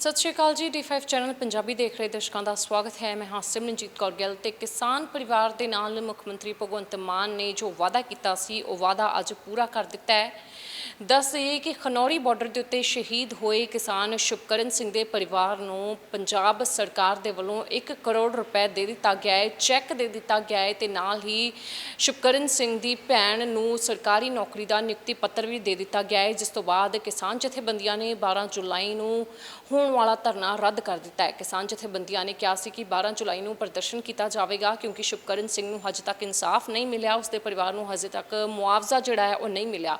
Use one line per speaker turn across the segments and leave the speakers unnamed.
ਸਤਿ ਸ਼੍ਰੀ ਅਕਾਲ ਜੀ D5 channel Punjabi ਦੇਖ ਰਹੇ ਦਰਸ਼ਕਾਂ ਦਾ ਸਵਾਗਤ ਹੈ। ਮੈਂ ਹਾਂ ਸਿਮਰਨਜੀਤ ਕੌਰ ਗਿੱਲ ਤੇ ਕਿਸਾਨ ਪਰਿਵਾਰ ਦੇ ਨਾਲ ਮੁੱਖ ਮੰਤਰੀ ਭਗਵੰਤ ਮਾਨ ਨੇ ਜੋ ਵਾਅਦਾ ਕੀਤਾ ਸੀ, ਉਹ ਵਾਅਦਾ ਅੱਜ ਪੂਰਾ ਕਰ ਦਿੱਤਾ ਹੈ। ਦੱਸ ਦਈਏ ਕਿ ਖਨੌਰੀ ਬਾਰਡਰ ਦੇ ਉੱਤੇ ਸ਼ਹੀਦ ਹੋਏ ਕਿਸਾਨ ਸ਼ੁਭਕਰਨ ਸਿੰਘ ਦੇ ਪਰਿਵਾਰ ਨੂੰ ਪੰਜਾਬ ਸਰਕਾਰ ਦੇ ਵੱਲੋਂ 1 ਕਰੋੜ ਰੁਪਏ ਦੇ ਦਿੱਤਾ ਗਿਆ ਹੈ, ਚੈੱਕ ਦੇ ਦਿੱਤਾ ਗਿਆ ਹੈ ਤੇ ਨਾਲ ਹੀ ਸ਼ੁਭਕਰਨ ਸਿੰਘ ਦੀ ਭੈਣ ਨੂੰ ਸਰਕਾਰੀ ਨੌਕਰੀ ਦਾ ਨਿਯੁਕਤੀ ਪੱਤਰ ਵੀ ਦੇ ਦਿੱਤਾ ਗਿਆ ਹੈ, ਜਿਸ ਤੋਂ ਬਾਅਦ ਕਿਸਾਨ ਜਥੇਬੰਦੀਆਂ ਨੇ 12 ਜੁਲਾਈ ਨੂੰ ਹੋਣ ਵਾਲਾ ਧਰਨਾ ਰੱਦ ਕਰ ਦਿੱਤਾ ਹੈ। ਕਿਸਾਨ ਜਥੇਬੰਦੀਆਂ ਨੇ ਕਿਹਾ ਸੀ ਕਿ 12 ਜੁਲਾਈ ਨੂੰ ਪ੍ਰਦਰਸ਼ਨ ਕੀਤਾ ਜਾਵੇਗਾ ਕਿਉਂਕਿ ਸ਼ੁਭਕਰਨ ਸਿੰਘ ਨੂੰ ਹਜੇ ਤੱਕ ਇਨਸਾਫ ਨਹੀਂ ਮਿਲਿਆ ਉਸ ਦੇ ਪਰਿਵਾਰ ਨੂੰ ਹਜੇ ਤੱਕ ਮੁਆਵਜ਼ਾ ਜਿਹੜਾ ਹੈ ਉਹ ਨਹੀਂ ਮਿਲਿਆ।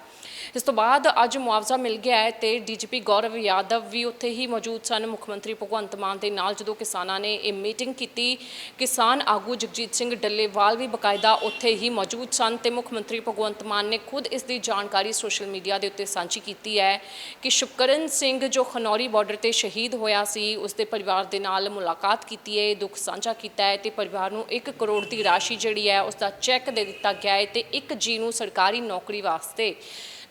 ਇਸ ਤੋਂ ਬਾਅਦ ਬਾਅਦ ਅੱਜ ਮੁਆਵਜ਼ਾ ਮਿਲ ਗਿਆ ਹੈ ਤੇ ਡੀਜੀਪੀ ਗੌਰਵ ਯਾਦਵ ਵੀ ਉੱਥੇ ਹੀ ਮੌਜੂਦ ਸਨ। ਮੁੱਖ ਮੰਤਰੀ ਭਗਵੰਤ ਮਾਨ ਦੇ ਨਾਲ ਜਦੋਂ ਕਿਸਾਨਾਂ ਨੇ ਇਹ ਮੀਟਿੰਗ ਕੀਤੀ, ਕਿਸਾਨ ਆਗੂ ਜਗਜੀਤ ਸਿੰਘ ਡੱਲੇਵਾਲ ਵੀ ਬਕਾਇਦਾ ਉੱਥੇ ਹੀ ਮੌਜੂਦ ਸਨ ਤੇ ਮੁੱਖ ਮੰਤਰੀ ਭਗਵੰਤ ਮਾਨ ਨੇ ਖੁਦ ਇਸ ਦੀ ਜਾਣਕਾਰੀ ਸੋਸ਼ਲ ਮੀਡੀਆ ਦੇ ਉੱਤੇ ਸਾਂਝੀ ਕੀਤੀ ਹੈ ਕਿ ਸ਼ੁਕਰਨ ਸਿੰਘ ਜੋ ਖਨੌਰੀ ਬਾਰਡਰ ਤੇ ਸ਼ਹੀਦ ਹੋਇਆ ਸੀ, ਉਸ ਦੇ ਪਰਿਵਾਰ ਦੇ ਨਾਲ ਮੁਲਾਕਾਤ ਕੀਤੀ ਹੈ ਦੁੱਖ ਸਾਂਝਾ ਕੀਤਾ ਹੈ ਤੇ ਪਰਿਵਾਰ ਨੂੰ 1 ਕਰੋੜ ਦੀ ਰਾਸ਼ੀ ਜਿਹੜੀ ਹੈ, ਉਸ ਦਾ ਚੈੱਕ ਦੇ ਦਿੱਤਾ ਗਿਆ ਹੈ ਤੇ ਇੱਕ ਜੀ ਨੂੰ ਸਰਕਾਰੀ ਨੌਕਰੀ ਵਾਸਤੇ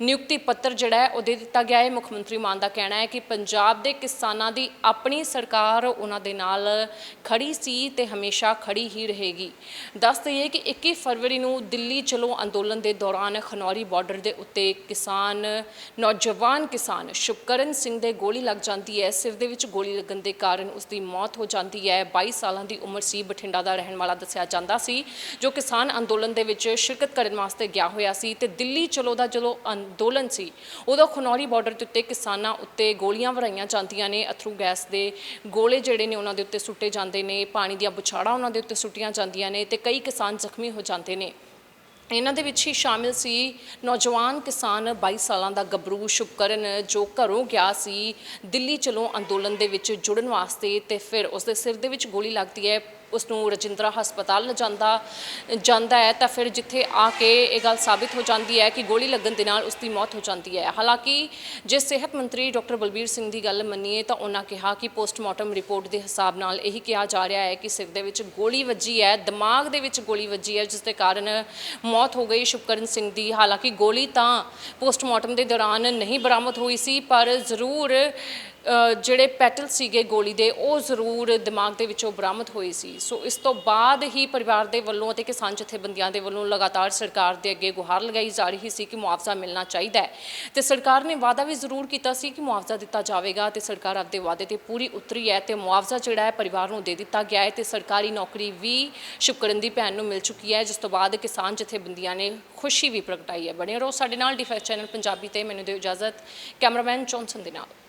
ਨਿਯੁਕਤੀ ਪੱਤਰ ਜਿਹੜਾ ਹੈ ਉਹ ਦੇ ਦਿੱਤਾ ਗਿਆ ਹੈ। ਮੁੱਖ ਮੰਤਰੀ ਮਾਨ ਦਾ ਕਹਿਣਾ ਹੈ ਕਿ ਪੰਜਾਬ ਦੇ ਕਿਸਾਨਾਂ ਦੀ ਆਪਣੀ ਸਰਕਾਰ ਉਹਨਾਂ ਦੇ ਨਾਲ ਖੜੀ ਸੀ ਤੇ ਹਮੇਸ਼ਾ ਖੜੀ ਹੀ ਰਹੇਗੀ। ਦੱਸ ਦਈਏ ਕਿ 21 ਫਰਵਰੀ ਨੂੰ ਦਿੱਲੀ ਚਲੋ ਅੰਦੋਲਨ ਦੇ ਦੌਰਾਨ ਖਨੌਰੀ ਬਾਰਡਰ ਦੇ ਉੱਤੇ ਕਿਸਾਨ, ਨੌਜਵਾਨ ਕਿਸਾਨ ਸ਼ੁਭਕਰਨ ਸਿੰਘ ਦੇ ਗੋਲੀ ਲੱਗ ਜਾਂਦੀ ਹੈ। ਸਿਰ ਦੇ ਵਿੱਚ ਗੋਲੀ ਲੱਗਣ ਦੇ ਕਾਰਨ ਉਸ ਦੀ ਮੌਤ ਹੋ ਜਾਂਦੀ ਹੈ। 22 ਸਾਲਾਂ ਦੀ ਉਮਰ ਸੀ। ਬਠਿੰਡਾ ਦਾ ਰਹਿਣ ਵਾਲਾ ਦੱਸਿਆ ਜਾਂਦਾ ਸੀ ਜੋ ਕਿਸਾਨ ਅੰਦੋਲਨ ਦੇ ਵਿੱਚ ਸ਼ਿਰਕਤ ਕਰਨ ਵਾਸਤੇ ਗਿਆ ਹੋਇਆ ਸੀ ਤੇ ਦਿੱਲੀ ਚਲੋ ਦਾ ਜਦੋਂ ਅੰਦੋਲਨ ਸੀ। ਉਦੋਂ ਖਨੌਰੀ ਬਾਰਡਰ ਦੇ ਉੱਤੇ ਕਿਸਾਨਾਂ ਉੱਤੇ ਗੋਲੀਆਂ ਵਰਾਈਆਂ ਜਾਂਦੀਆਂ ਨੇ। ਅਥਰੂ ਗੈਸ ਦੇ ਗੋਲੇ ਜਿਹੜੇ ਨੇ ਉਹਨਾਂ ਦੇ ਉੱਤੇ ਸੁੱਟੇ ਜਾਂਦੇ ਨੇ। ਪਾਣੀ ਦੀਆਂ ਬੁਛਾੜਾਂ ਉਹਨਾਂ ਦੇ ਉੱਤੇ ਸੁੱਟੀਆਂ ਜਾਂਦੀਆਂ ਨੇ ਤੇ ਕਈ ਕਿਸਾਨ ਜ਼ਖਮੀ ਹੋ ਜਾਂਦੇ ਨੇ। ਇਹਨਾਂ ਦੇ ਵਿੱਚ ਹੀ ਸ਼ਾਮਿਲ ਸੀ ਨੌਜਵਾਨ ਕਿਸਾਨ 22 ਸਾਲਾਂ ਦਾ ਗੱਭਰੂ ਸ਼ੁਭਕਰਨ, ਜੋ ਘਰੋਂ ਗਿਆ ਸੀ ਦਿੱਲੀ ਚਲੋ ਅੰਦੋਲਨ ਦੇ ਵਿੱਚ ਜੁੜਨ ਵਾਸਤੇ ਤੇ ਫਿਰ ਉਸ ਦੇ ਸਿਰ ਦੇ ਵਿੱਚ ਗੋਲੀ ਲੱਗਦੀ ਹੈ। ਉਸ ਨੂੰ ਰਜਿੰਦਰਾ ਹਸਪਤਾਲ ਲਿਜਾਂਦਾ ਜਾਂਦਾ ਹੈ, ਤਾਂ ਫਿਰ ਜਿੱਥੇ ਆ ਕੇ ਇਹ ਗੱਲ ਸਾਬਿਤ ਹੋ ਜਾਂਦੀ ਹੈ ਕਿ ਗੋਲੀ ਲੱਗਣ ਦੇ ਨਾਲ ਉਸ ਦੀ ਮੌਤ ਹੋ ਜਾਂਦੀ ਹੈ। ਹਾਲਾਂਕਿ ਜੇ ਸਿਹਤ ਮੰਤਰੀ ਡਾਕਟਰ ਬਲਬੀਰ ਸਿੰਘ ਦੀ ਗੱਲ ਮੰਨੀਏ ਤਾਂ ਉਹਨਾਂ ਕਿਹਾ ਕਿ ਪੋਸਟਮਾਰਟਮ ਰਿਪੋਰਟ ਦੇ ਹਿਸਾਬ ਨਾਲ ਇਹੀ ਕਿਹਾ ਜਾ ਰਿਹਾ ਹੈ ਕਿ ਸਿਰ ਦੇ ਵਿੱਚ ਗੋਲੀ ਵੱਜੀ ਹੈ, ਦਿਮਾਗ ਦੇ ਵਿੱਚ ਗੋਲੀ ਵੱਜੀ ਹੈ, ਜਿਸ ਦੇ ਕਾਰਨ ਮੌਤ ਹੋ ਗਈ ਸ਼ੁਭਕਰਨ ਸਿੰਘ ਦੀ। ਹਾਲਾਂਕਿ ਗੋਲੀ ਤਾਂ ਪੋਸਟਮਾਰਟਮ ਦੇ ਦੌਰਾਨ ਨਹੀਂ ਬਰਾਮਦ ਹੋਈ ਸੀ, ਪਰ ਜ਼ਰੂਰ ਜਿਹੜੇ ਪੈਟਲ ਸੀਗੇ ਗੋਲੀ ਦੇ, ਉਹ ਜ਼ਰੂਰ ਦਿਮਾਗ ਦੇ ਵਿੱਚੋਂ ਬਰਾਮਦ ਹੋਏ ਸੀ। ਸੋ ਇਸ ਤੋਂ ਬਾਅਦ ਹੀ ਪਰਿਵਾਰ ਦੇ ਵੱਲੋਂ ਅਤੇ ਕਿਸਾਨ ਜਥੇਬੰਦੀਆਂ ਦੇ ਵੱਲੋਂ ਲਗਾਤਾਰ ਸਰਕਾਰ ਦੇ ਅੱਗੇ ਗੁਹਾਰ ਲਗਾਈ ਜਾ ਰਹੀ ਸੀ ਕਿ ਮੁਆਵਜ਼ਾ ਮਿਲਣਾ ਚਾਹੀਦਾ ਹੈ। ਤੇ ਸਰਕਾਰ ਨੇ ਵਾਅਦਾ ਵੀ ਜ਼ਰੂਰ ਕੀਤਾ ਸੀ ਕਿ ਮੁਆਵਜ਼ਾ ਦਿੱਤਾ ਜਾਵੇਗਾ ਤੇ ਸਰਕਾਰ ਆਪਦੇ ਵਾਅਦੇ ਤੇ ਪੂਰੀ ਉਤਰੀ ਹੈ ਤੇ ਮੁਆਵਜ਼ਾ ਜਿਹੜਾ ਹੈ ਪਰਿਵਾਰ ਨੂੰ ਦੇ ਦਿੱਤਾ ਗਿਆ ਹੈ ਤੇ ਸਰਕਾਰੀ ਨੌਕਰੀ ਵੀ ਸ਼ੁਕਰਨ ਦੀ ਭੈਣ ਨੂੰ ਮਿਲ ਚੁੱਕੀ ਹੈ, ਜਿਸ ਤੋਂ ਬਾਅਦ ਕਿਸਾਨ ਜਥੇਬੰਦੀਆਂ ਨੇ ਖੁਸ਼ੀ ਵੀ ਪ੍ਰਗਟਾਈ ਹੈ। ਬਣੇ ਰਹੋ ਸਾਡੇ ਨਾਲ ਡੀ5 ਚੈਨਲ ਪੰਜਾਬੀ ਤੇ, ਮੈਨੂੰ ਦਿਓ ਇਜਾਜ਼ਤ। ਕੈਮਰਾਮੈਨ ਜੌਨਸਨ ਦੇ ਨਾਲ।